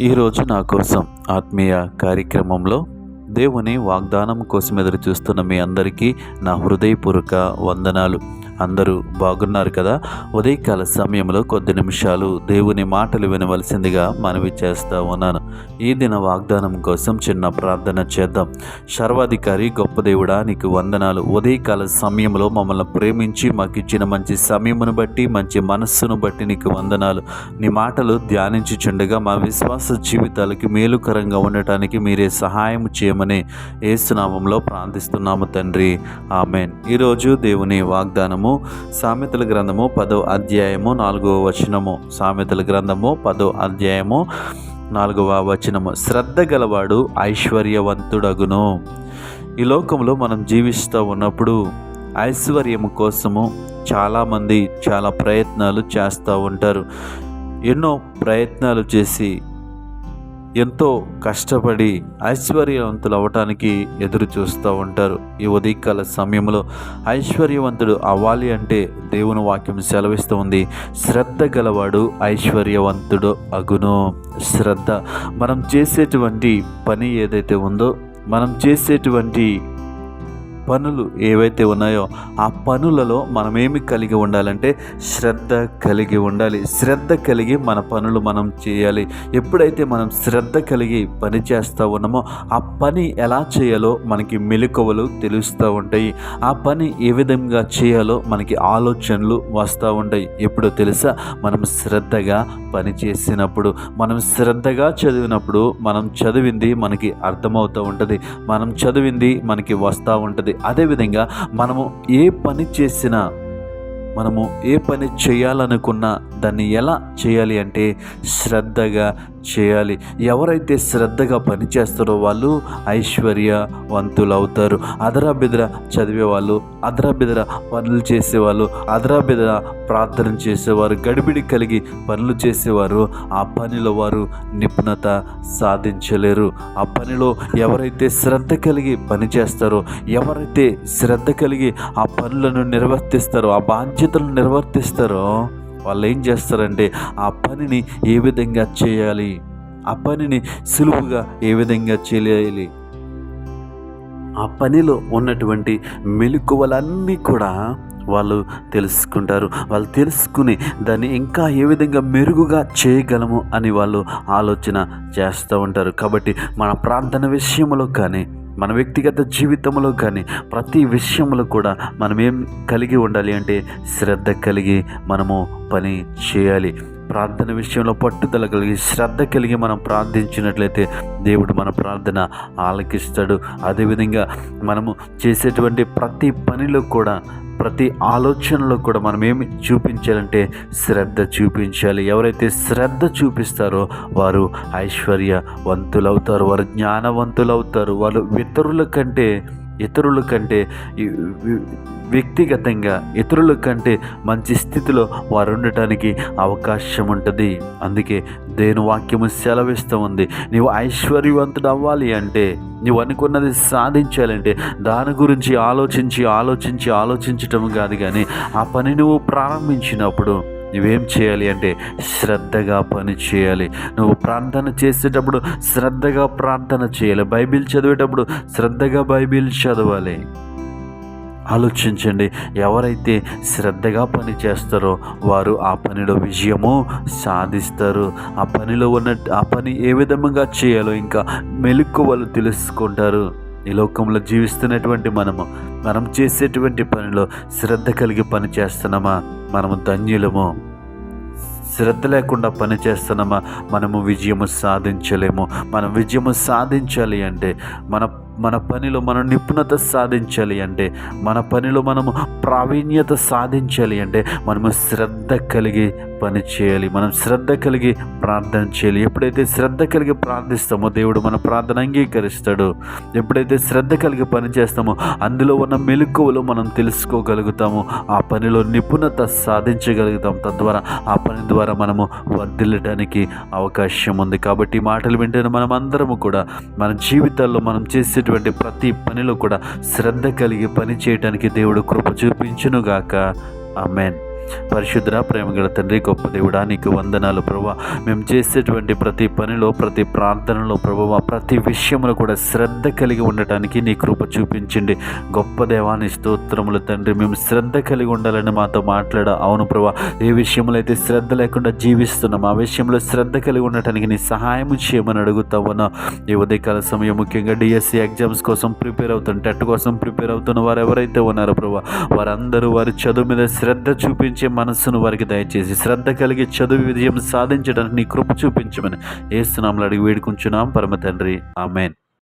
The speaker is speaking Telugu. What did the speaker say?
ఈరోజు నా కోసం ఆత్మీయ కార్యక్రమంలో దేవుని వాగ్దానం కోసం ఎదురు చూస్తున్న మీ అందరికీ నా హృదయపూర్వక వందనాలు. అందరూ బాగున్నారు కదా? ఉదయకాల సమయంలో కొద్ది నిమిషాలు దేవుని మాటలు వినవలసిందిగా మనవి చేస్తూ ఉన్నాను. ఈ దిన వాగ్దానం కోసం చిన్న ప్రార్థన చేద్దాం. సర్వాధికారి గొప్ప దేవుడా నీకు వందనాలు. ఉదయకాల సమయంలో మమ్మల్ని ప్రేమించి మాకు ఇచ్చిన మంచి సమయమును బట్టి మంచి మనస్సును బట్టి నీకు వందనాలు. నీ మాటలు ధ్యానించుచుండగా మా విశ్వాస జీవితాలకి మేలుకరంగా ఉండటానికి మీరే సహాయం చేయమని ఏసునామంలో ప్రార్థిస్తున్నాము తండ్రి. ఆమెన్. ఈరోజు దేవుని వాగ్దానము సామెతల గ్రంథము పదో అధ్యాయము నాలుగవ వచనము. సామెతల గ్రంథము పదో అధ్యాయము నాలుగవ వచనము. శ్రద్ధ గలవాడు ఐశ్వర్యవంతుడగును. ఈ లోకంలో మనం జీవిస్తూ ఉన్నప్పుడు ఐశ్వర్యము కోసము చాలామంది చాలా ప్రయత్నాలు చేస్తూ ఉంటారు. ఎన్నో ప్రయత్నాలు చేసి ఎంతో కష్టపడి ఐశ్వర్యవంతులు అవ్వటానికి ఎదురు చూస్తూ ఉంటారు. ఈ ఉదయకాల సమయంలో ఐశ్వర్యవంతుడు అవ్వాలి అంటే దేవుని వాక్యం సెలవిస్తూ ఉంది. శ్రద్ధ గలవాడు ఐశ్వర్యవంతుడు అగును. శ్రద్ధ. మనం చేసేటువంటి పని ఏదైతే ఉందో మనం చేసేటువంటి పనులు ఏవైతే ఉన్నాయో ఆ పనులలో మనం ఏమి కలిగి ఉండాలంటే శ్రద్ధ కలిగి ఉండాలి. శ్రద్ధ కలిగి మన పనులు మనం చేయాలి. ఎప్పుడైతే మనం శ్రద్ధ కలిగి పని చేస్తూ ఉన్నామో ఆ పని ఎలా చేయాలో మనకి మెలకువలు తెలుస్తూ ఉంటాయి. ఆ పని ఏ విధంగా చేయాలో మనకి ఆలోచనలు వస్తూ ఉంటాయి. ఎప్పుడో తెలుసా? మనం శ్రద్ధగా పని చేసినప్పుడు మనం శ్రద్ధగా చదివినప్పుడు మనం చదివింది మనకి అర్థమవుతూ ఉంటుంది. మనం చదివింది మనకి వస్తూ ఉంటుంది. అదేవిధంగా మనము ఏ పని చేసినా మనము ఏ పని చేయాలనుకున్నా దాన్ని ఎలా చేయాలి అంటే శ్రద్ధగా చేయాలి. ఎవరైతే శ్రద్ధగా పని చేస్తారో వాళ్ళు ఐశ్వర్యవంతులు అవుతారు అదరా బెదర చదివే వాళ్ళు అదరా బెదర పనులు చేసేవాళ్ళు అదరా బెదర ప్రార్థన చేసేవారు గడిబిడి కలిగి పనులు చేసేవారు ఆ పనిలో వారు నిపుణత సాధించలేరు. ఆ పనిలో ఎవరైతే శ్రద్ధ కలిగి పని చేస్తారో ఎవరైతే శ్రద్ధ కలిగి ఆ పనులను నిర్వర్తిస్తారో ఆ బాధ్యతలను నిర్వర్తిస్తారో వాళ్ళు ఏం చేస్తారంటే ఆ పనిని ఏ విధంగా చేయాలి? ఆ పనిని సులువుగా ఏ విధంగా చేయాలి? ఆ పనిలో ఉన్నటువంటి మెలకువలన్నీ కూడా వాళ్ళు తెలుసుకుంటారు. వాళ్ళు తెలుసుకుని దాన్ని ఇంకా ఏ విధంగా మెరుగుగా చేయగలము అని వాళ్ళు ఆలోచన చేస్తూ ఉంటారు. కాబట్టి మన ప్రార్థన విషయంలో కానీ మన వ్యక్తిగత జీవితంలో కానీ ప్రతి విషయంలో కూడా మనం ఏం కలిగి ఉండాలి అంటే శ్రద్ధ కలిగి మనము పని చేయాలి. ప్రార్థన విషయంలో పట్టుదల కలిగి శ్రద్ధ కలిగి మనం ప్రార్థించినట్లయితే దేవుడు మన ప్రార్థన ఆలకిస్తాడు. అదేవిధంగా మనము చేసేటువంటి ప్రతి పనిలో కూడా ప్రతి ఆలోచనలో కూడా మనం ఏమి చూపించాలంటే శ్రద్ధ చూపించాలి. ఎవరైతే శ్రద్ధ చూపిస్తారో వారు ఐశ్వర్యవంతులవుతారు వారు జ్ఞానవంతులవుతారు వాళ్ళు ఇతరుల కంటే ఇతరుల కంటే వ్యక్తిగతంగా ఇతరుల కంటే మంచి స్థితిలో వారు ఉండటానికి అవకాశం ఉంటుంది అందుకే దేని వాక్యము సెలవిస్తూ ఉంది. నీవు ఐశ్వర్యవంతుడు అవ్వాలి అంటే నువ్వు అనుకున్నది సాధించాలంటే దాని గురించి ఆలోచించి ఆలోచించి ఆలోచించటం కాదు కానీ ఆ పని నువ్వు ప్రారంభించినప్పుడు నువ్వేం చేయాలి అంటే శ్రద్ధగా పని చేయాలి. నువ్వు ప్రార్థన చేసేటప్పుడు శ్రద్ధగా ప్రార్థన చేయాలి. బైబిల్ చదివేటప్పుడు శ్రద్ధగా బైబిల్ చదవాలి. ఆలోచించండి ఎవరైతే శ్రద్ధగా పని చేస్తారో వారు ఆ పనిలో విజయము సాధిస్తారు. ఆ పనిలో ఉన్న ఆ పని ఏ విధంగా చేయాలో ఇంకా మెలకువలు తెలుసుకుంటారు. ఈ లోకంలో జీవిస్తున్నటువంటి మనము మనం చేసేటువంటి పనిలో శ్రద్ధ కలిగి పని చేస్తున్నామా? మనము ధన్యులము. శ్రద్ధ లేకుండా పని చేస్తున్నామా? మనము విజయము సాధించలేము. మనం విజయము సాధించాలి అంటే మన మన పనిలో మనం నిపుణత సాధించాలి అంటే మన పనిలో మనము ప్రావీణ్యత సాధించాలి అంటే మనము శ్రద్ధ కలిగి పని చేయాలి. మనం శ్రద్ధ కలిగి ప్రార్థన చేయాలి. ఎప్పుడైతే శ్రద్ధ కలిగి ప్రార్థిస్తామో దేవుడు మన ప్రార్థన అంగీకరిస్తాడు. ఎప్పుడైతే శ్రద్ధ కలిగి పని చేస్తామో అందులో ఉన్న మెలకువలు మనం తెలుసుకోగలుగుతాము. ఆ పనిలో నిపుణత సాధించగలుగుతాం. తద్వారా ఆ పని ద్వారా మనము వర్ధిల్లడానికి అవకాశం ఉంది. కాబట్టి మాటలు వింటేనే మనం అందరము కూడా మన జీవితాల్లో మనం చేసేటువంటి ప్రతి పనిలో కూడా శ్రద్ధ కలిగి పని చేయడానికి దేవుడు కృప చూపించునుగాక. ఆమెన్. పరిశుద్ర ప్రేమగల తండ్రి గొప్ప దేవుడా నీకు వందనాలు ప్రభా మేము చేసేటువంటి ప్రతి పనిలో ప్రతి ప్రార్థనలో ప్రభు ప్రతి విషయంలో కూడా శ్రద్ధ కలిగి ఉండటానికి నీ కృప చూపించండి. గొప్ప దేవాని స్తోత్రములు తండ్రి మేము శ్రద్ధ కలిగి ఉండాలని మాతో మాట్లాడ అవును ప్రభా ఏ విషయంలో అయితే శ్రద్ధ లేకుండా జీవిస్తున్నాం ఆ విషయంలో శ్రద్ధ కలిగి ఉండటానికి నీ సహాయం చేయమని అడుగుతా ఉన్నా ఈ ఉదయకాల సమయం ముఖ్యంగా డిఎస్సి ఎగ్జామ్స్ కోసం ప్రిపేర్ అవుతున్న టెట్ కోసం ప్రిపేర్ అవుతున్న వారు ఎవరైతే ఉన్నారో ప్రభా వారందరూ వారి చదువు మీద శ్రద్ధ చూపించి మనస్సును వారికి దయచేసి శ్రద్ధ కలిగి చదువు విజయం సాధించడానికి నీ కృప చూపించమని ఏస్తున్నాంలో అడిగి వేడుకుంటున్నాం. పరమ తండ్రి. ఆమెన్.